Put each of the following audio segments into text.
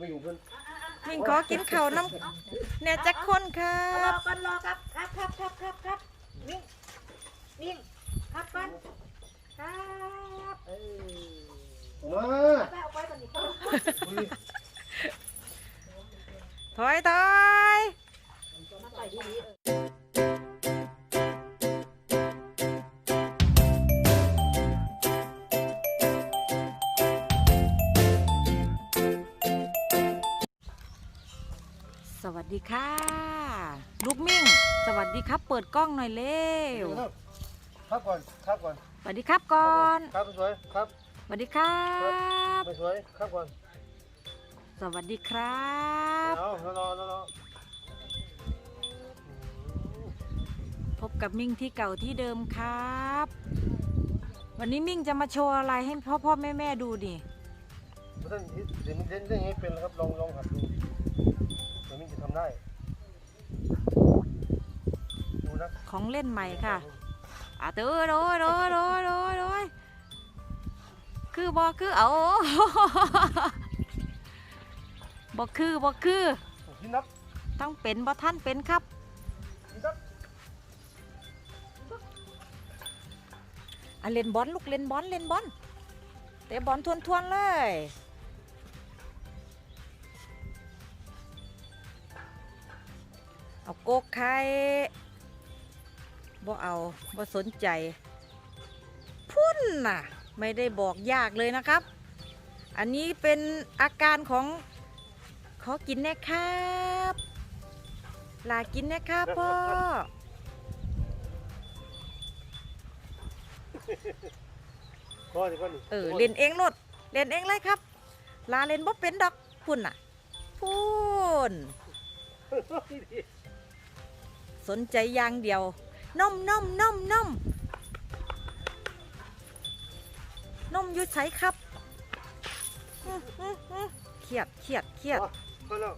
ไม่อยู่เพื่อนมิ่งขอกินข้าวน้ำแหน่จักคนครัรอบก่อนรอครับครับครับครับครับครับนิ่งนิ่งครับก่อนครับเออมาไปเอาไปก่อนดิอุ้ยถอยถอยมาต่อยดีๆ ดีครับ เปิดกล้องหน่อยเร็วครับก่อนครับก่อนสวัสดีครับก่อน ครับสวยครับสวัสดีครับสวยครับก่อน สวัสดีครับเอารอรอรอรอพบกับมิ่งที่เก่าที่เดิมครับ วันนี้มิ่งจะมาโชว์อะไรให้พ่อพ่อแม่แม่ดูดิท่านเดี๋ยวมันเล่นเล่นองนี้เป็นครับลองลองหัดดูเดี๋ยวมันจะทำได้ดูนะ ของ เล่นใหม่ค่ะอะเตอโดยโดยโดยโดยโดยคือบอกคือเอาบอกคือบอกคือกินนับต้องเป็นบ่ท่านเป็นครับกินนับอะเล่นบอลลูกเล่นบอลเล่นบอลเตะบอลทวนๆเลยเอาโกกไข่ บ่เอาบ่สนใจ พุ่นน่ะ ไม่ได้บอกยากเลยนะครับ อันนี้เป็นอาการของขอกินแน่ครับ ลากินแน่ครับพ่อพอดีก่อนนี่เออเล่นเองโลดเล่นเองเลยครับ ลาเล่นบ่เป็นดอกพุ่นน่ะ พุ่น สนใจอย่างเดียว น่มน่มน่มน่มน่มยุดใช้ครับเครียดเครียดเครียดก็แล้ว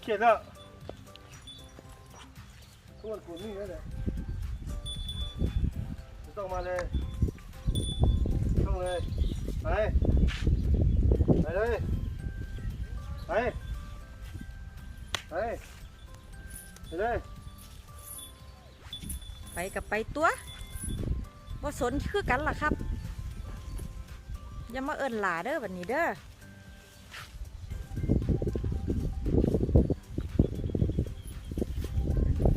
เขียนแล้วทุกคนนี่แล้วแหละต้องมาเลยต้องเลยไปไปเลยไปไปไปเลย ไปกับไปตัวบ่สนคือกันล่ะครับ อย่ามาเอิ้นหลาเด้อวันนี้เด้อ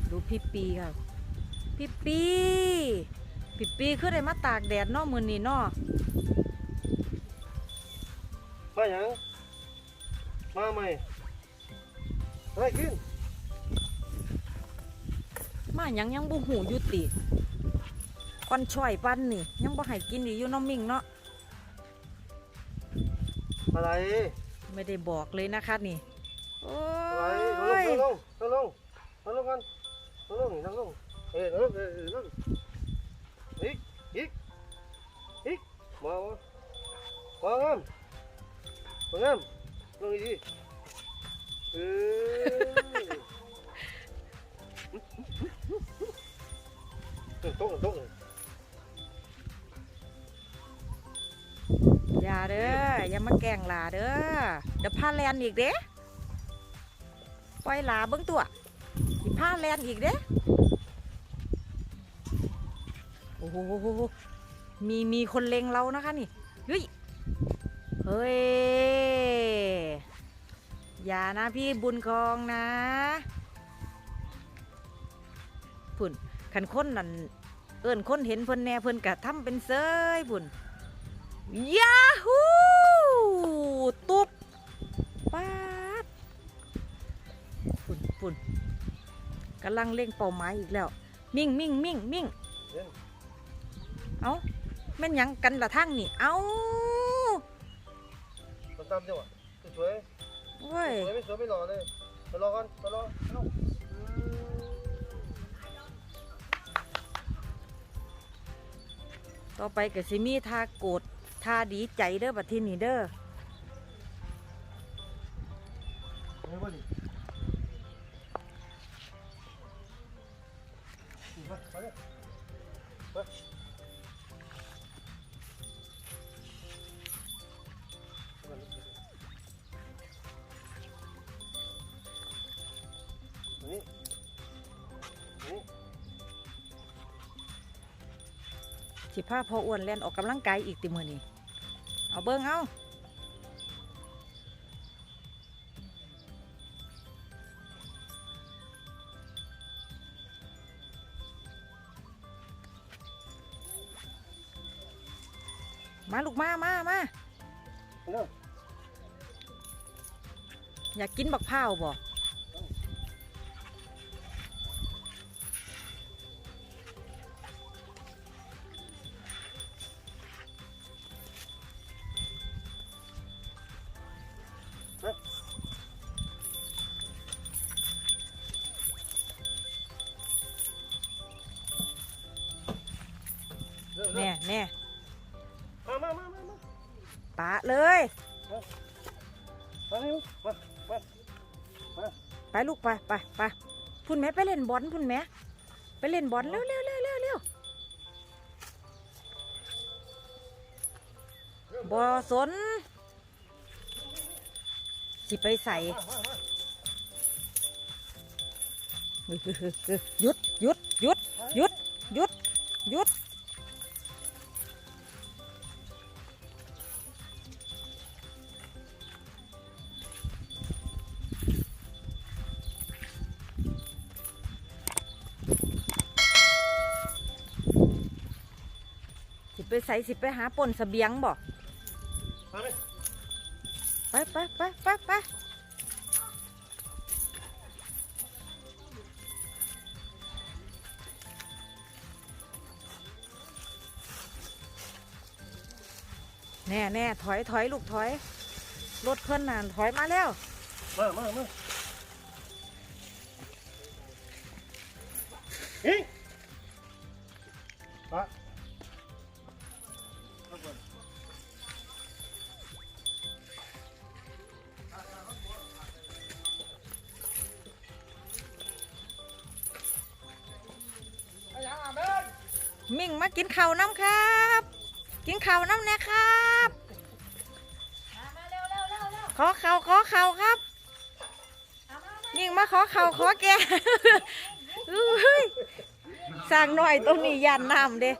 ดูพี่ปีค่ะพี่ปีพี่ปีคือได้มาตากแดดนอกมือนี้เนอกมาหยังมาใหมอะไรกิน มาหยังยังบ่หูอยู่ติก่อนช่อยปันนี่ยังบ่ให้กินอีกอยู่เน้องมิงเนาะอะไรไม่ได้บอกเลยนะคะนี่โอ้อะไรยนั่งลงนั่งลงนั่งลงกันนั่งลงนั่งลงเอ้ยนั่งลงเอ้ยนั่งอีกอีกอีกมามามางามมางามลงอีกเออ ตรงตรงอย่าเด้ออย่ามาแกล้งหลาเด้อเดี๋ยวพาแลนอีกเด้ปล่อยหลาเบิ่งตัวสิพาแลนอีกเด้โอ้โหมีมีคนเลงเรานะคะนี่เฮ้ยเฮ้ยอย่านะพี่บุญคองนะ พุ่น ขันคนนั่นเอิ้นคนเห็นเพิ่นแหน่เพิ่นกะทำเป็นเซยพุ่นยาฮูตุบป๊าดปุ่นปุ่นกำลังเล่งเป้าหมายอีกแล้ว มิ่งมิ่งมิ่งมิ่งเอาแม่นหยังกันละทั้งนี่เอาตามจังหวะสวยเว้ย สวยไม่สวยไม่หล่อเลยไปรอกันไปรอ ต่อไปกับซิมีท่าโกดท่าดีใจเด้อบัดทีนี้เด้อไม่ว่าดิไป สิพาพออ้วนเล่นออกกำลังกายอีกติมือนี่เอาเบิ้งเอามาลูกมามามาเนาะอยากกินบักพร้าวบ่ แน่แน่มามามามามาปะเลย มาเร็วมาไปลูกไปไปไปพุ่นแม่ไปเล่นบอลพุ่นแม่ไปเล่นบอลเร็วเร็วเร็วเร็วเร็วบอสนสิไปใส่หยุดหยุดหยุดหยุดหยุดหยุด สิไปใส่สิไปหาปนเสบียงบ่มาเลยไปไปไปไปไปแน่แน่ถอยถอยลูกถอย รถเพื่อนนานถอยมาแล้ว มามามาเฮ้ มิ่งมากินข้าวน้ำครับ กินข้าวน้ำแน่ครับมามาเร็วเร็วเร็วเร็วขอเข่าวขอเข่าวครับเอามามามิ่งมาขอเข่าวขอแกอุ้ยสร้างหน่อยตรงนี้ยันน้ำเด้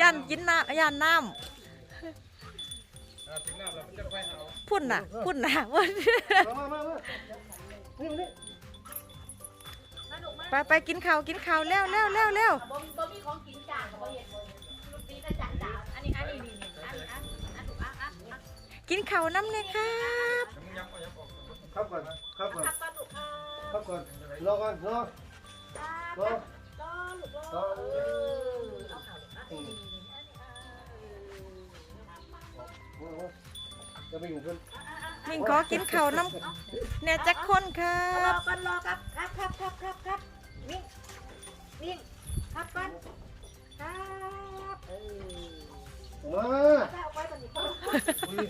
ยันกินน้ำยันน้ำพุ่นน่ะ พุ่นน่ะพุ่นมามามามานี่ ไปไปกินข้าวกินข้าวเร็วเร็วเร็วเร็วบ่บ่มีของกินจ้าก็บ่เห็นบ่ลูกตีก็จ้าจ้าอันนี้อันนี้นี่นี่อันนี้อันอันถูกอะอะอะกินข้าวน้ำเลยครับครับก่อนครับก่อนครับก่อนลูกครัครับก่อนรอก่อนรอรอรอลูกรอเออเอาข่าวลูกอะนี่นี่นี่อันนี้อะจะไปอยู่เพื่อนมิ่งขอกินข้าวน้ำเนี่ยจักคนครัรอบก่อนรอครับครับครับครับครับ ครับนิ่งนิ่งครับก่อนครับเออมาเอาเอาไว้ตรงนี้ก่อนอุ้ย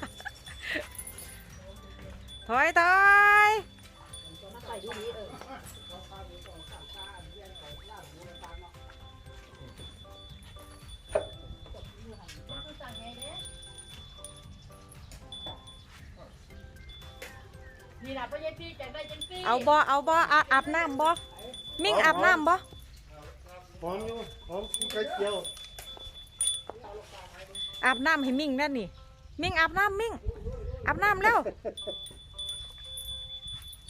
ถอยถอยมาใส่ดีๆเออสั่งไงเนี่ยนี่นะพ่อเย็นพี่แจกได้จังซี่เอาบ่เอาบ่อาอาบน้ำบ่มิ่งอาบน้ำบ่ห อมอยู่หอมไก่เจียวอาบน้ำให้มิ่งนั่นนี่ มิ่งอาบน้ำมิ่งอาบน้ำแล้ว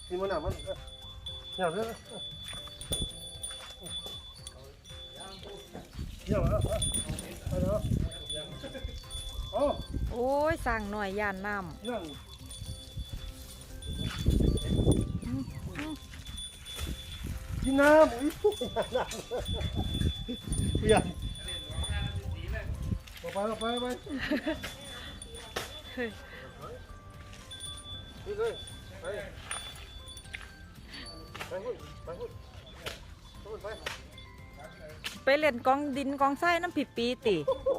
นี่มันหนามันเหนียวเลยเหนียวแล้วเอาเนาะเอาโอ้ยสั่งหน่อยย่านน้นั่ งกินน้ำอุ้ยน้ำเปียกไปไปไปไปนี่เลยไปไปหุ่นไปหุ่นหุ่นไปำไปเล่นกองดินกองทรายน้ำผิดปีติ โอ้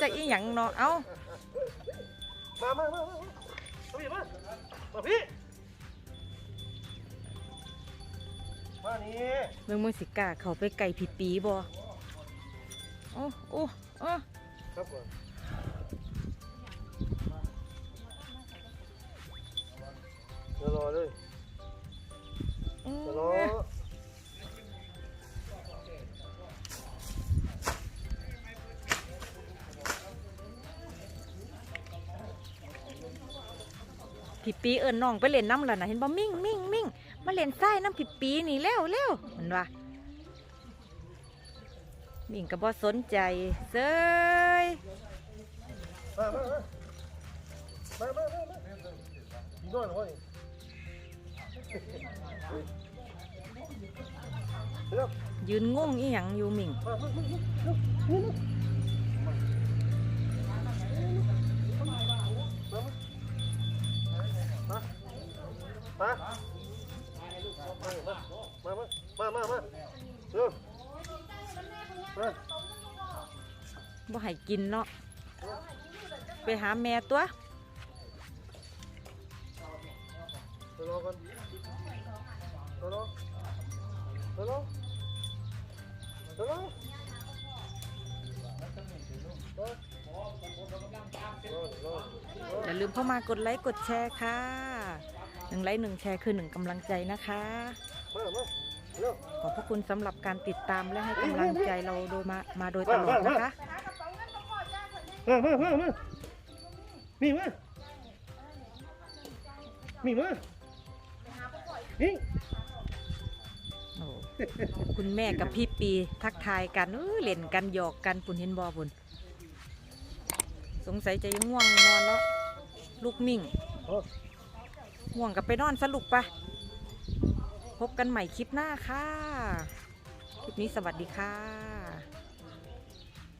จะอีหยังเนาะเอามามามามามาพี่มามาพี่ มานี่เมืองมือสิกาเขาไปไก่ผิดปีบ่โอ้โอ้โอ้ครับผมจะรอเลยจะรอพี่ปีเอิญน้องไปเล่นน้ำแล้วนะเห็นบ่มิ่งมิ่ง เล่นไส้น้ำผิดปีนี่เร็วเร็วมันว่ามิ่งกับบอสนใจเซยยืนงงอีหยังอยู่มิ่งมา มา มา มา มาเร็วบ่ให้กินเนาะ ไปหาแม่ตัวออย่าลืมเข้ามากดไลค์ กดแชร์ค่ะ หนึ่งไลค์หนึ่งแชร์คือหนึ่งกำลังใจนะคะ ขอบพระคุณสำหรับการติดตามและให้กำลังใจเราโดยมามาโดยตลอดนะคะ มามามามามีมามีมานี่โอ้คุณแม่กับพี่ปีทักทายกันเออเล่นกันหยอกกันปุ่นเห็นบอปุ่นสงสัยจะยังง่วงนอนแล้ว ลูกมิ่ง โอ้ ห่วงกับไปนอนสรุปปะพบกันใหม่คลิปหน้าค่ะ คลิปนี้สวัสดีค่ะ